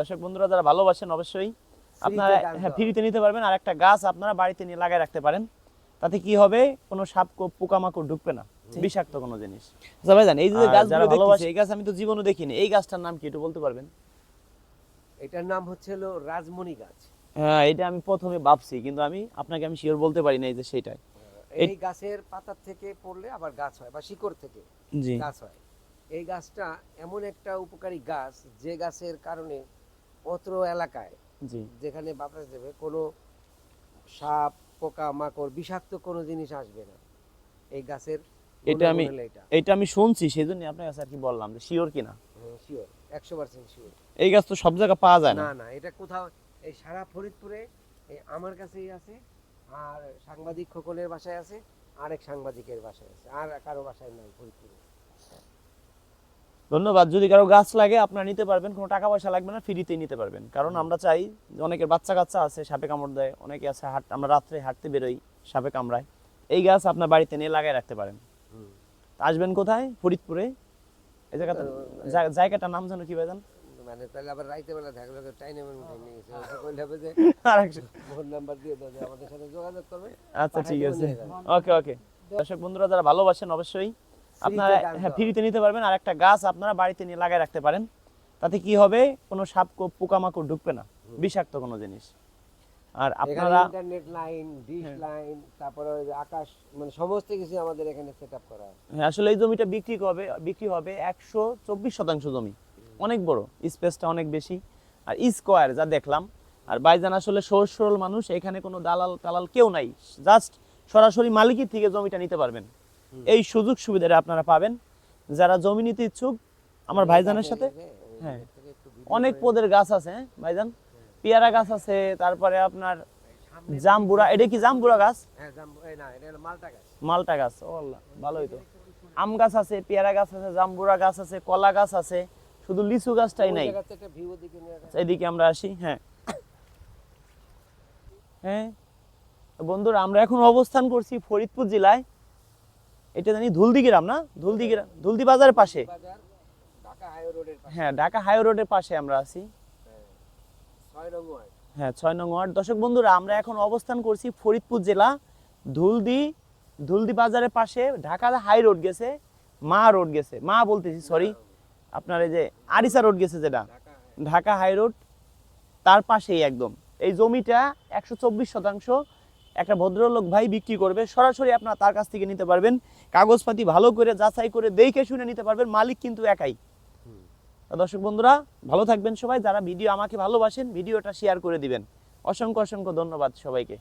দর্শক বন্ধুরা যারা ভালোবাসেন অবশ্যই আপনারা হ্যাঁ ফ্রিতে নিতে পারবেন। আর একটা গাছ আপনারা বাড়িতে নিয়ে লাগায় রাখতে পারেন। তাতে কি হবে? কোনো সাপ কো- পোকামাকড় ঢুকবে না। বিষাক্ত কোনো জিনিস। আচ্ছা ভাইজান এই যে গাছগুলো যারা দেখতেছি ভালোবাসে- এই গাছ আমি তো জীবনে দেখিনি। এই গাছটার নাম কি একটু বলতে পারবেন? এটার নাম হচ্ছে হলো রাজমণি গাছ। হ্যাঁ এটা আমি প্রথমে ভাবছি কিন্তু আমি আপনাকে আমি শিওর বলতে পারি না এই যে সেটাই। এই গাছের পাতা থেকে পড়লে আবার গাছ হয় বা শিকড় থেকে জি। গাছ হয়। এই গাছটা এমন একটা উপকারী গাছ যে গাছের কারণে অত্র এলাকায় যেখানে বাতাস দেবে কোনো সাপ পোকা মাকড় বিষাক্ত কোনো জিনিস আসবে না এই গাছের এটা আমি এটা আমি শুনছি সেই জন্য আপনার কাছে আর কি বললাম যে শিওর কিনা। শিওর একশো পার্সেন্ট শিওর এই গাছ তো সব জায়গায় পাওয়া যায় না। না না এটা কোথাও এই সারা ফরিদপুরে এই আমার কাছেই আছে আর সাংবাদিক খোকনের বাসায় আছে আরেক সাংবাদিকের বাসায় আছে আর কারও বাসায় নাই ফরিদপুরে। ধন্যবাদ। যদি কারও গাছ লাগে আপনারা নিতে পারবেন। কোনো টাকা পয়সা লাগবে না ফ্রিতেই নিতে পারবেন। কারণ আমরা চাই যে অনেকের বাচ্চা কাচ্চা আছে সাপে কামড় দেয় অনেকে আছে হাট আমরা রাত্রে হাঁটতে বেরোই সাপে কামড়ায়। এই গাছ আপনার বাড়িতে নিয়ে লাগাই রাখতে পারেন। আসবেন কোথায়? ফরিদপুরে? এই জায়গাটা জায়গাটার নাম জানো কি ভাই জান? মানে তাহলে আবার রাইতে বেলা নিয়ে গেছে। ওকে কইলে হবে যে আরেকজন। ফোন নাম্বার দিয়ে দাও আমাদের সাথে যোগাযোগ করবে। আচ্ছা ঠিক আছে। ওকে ওকে। দর্শক বন্ধুরা যারা ভালোবাসেন অবশ্যই আপনারা হ্যাঁ ফ্রিতে নিতে পারবেন। আর একটা গাছ আপনারা বাড়িতে নিয়ে লাগাই রাখতে পারেন। তাতে কি হবে? কোনো সাপ পোকামাকড় ঢুকবে না। বিষাক্ত কোনো জিনিস। আর আপনারা ইন্টারনেট লাইন ডিশ। লাইন তারপরে ওই যে আকাশ মানে সমস্ত কিছু আমাদের এখানে সেট আপ করা আছে। হ্যাঁ, আসলে এই জমিটা বিক্রি হবে বিক্রি হবে একশো চব্বিশ শতাংশ জমি। অনেক বড়। স্পেসটা অনেক বেশি। আর স্কোয়ার যা দেখলাম। আর বাইজান আসলে সহজ সরল মানুষ। এখানে কোনো দালাল টালাল কেউ নাই। জাস্ট সরাসরি মালিকের থেকে জমিটা নিতে পারবেন। এই সুযোগ সুবিধাটা আপনারা পাবেন। যারা জমি নিতে ইচ্ছুক আমার ভাইজানের সাথে। হ্যাঁ। অনেক পদের গাছ আছে হ্যাঁ, ভাইজান? পেয়ারা গাছ আছে তারপরে আপনার জামবুড়া এটা কি জামবুড়া গাছ? হ্যাঁ হলো মালটা গাছ। ও আল্লাহ ভালোই তো। আম গাছ আছে পেয়ারা গাছ আছে জাম্বুরা গাছ আছে কলা গাছ আছে শুধু লিচু গাছটাই নাই। গেছে। এদিকে আমরা আসি হ্যাঁ। হ্যাঁ বন্ধুরা আমরা এখন অবস্থান করছি ফরিদপুর জেলায়। এটা জানি ধুলদি গ্রাম না ধুলদি গ্রাম ধুলদি বাজারের পাশে। হ্যাঁ ঢাকা হাই রোডের পাশে আমরা আছি। ওয়ার্ড। হ্যাঁ ছয় নং ওয়ার্ড। দর্শক বন্ধুরা আমরা এখন অবস্থান করছি ফরিদপুর জেলা ধুলদি ধুলদি বাজারের পাশে। ঢাকা হাই রোড গেছে মা রোড গেছে। মা বলতেছি সরি আপনার এই যে আরিসা রোড গেছে যেটা ঢাকা ঢাকা হাই রোড তার পাশেই একদম। এই জমিটা একশো চব্বিশ শতাংশ একটা ভদ্রলোক ভাই বিক্রি করবে, সরাসরি আপনার তার কাছ থেকে নিতে পারবেন। কাগজপাতি ভালো করে যাচাই করে দেখে শুনে নিতে পারবেন, মালিক কিন্তু একাই। দর্শক বন্ধুরা, ভালো থাকবেন সবাই, যারা ভিডিও আমাকে ভালোবাসেন, ভিডিওটা শেয়ার করে দিবেন। অসংখ্য অসংখ্য ধন্যবাদ সবাইকে।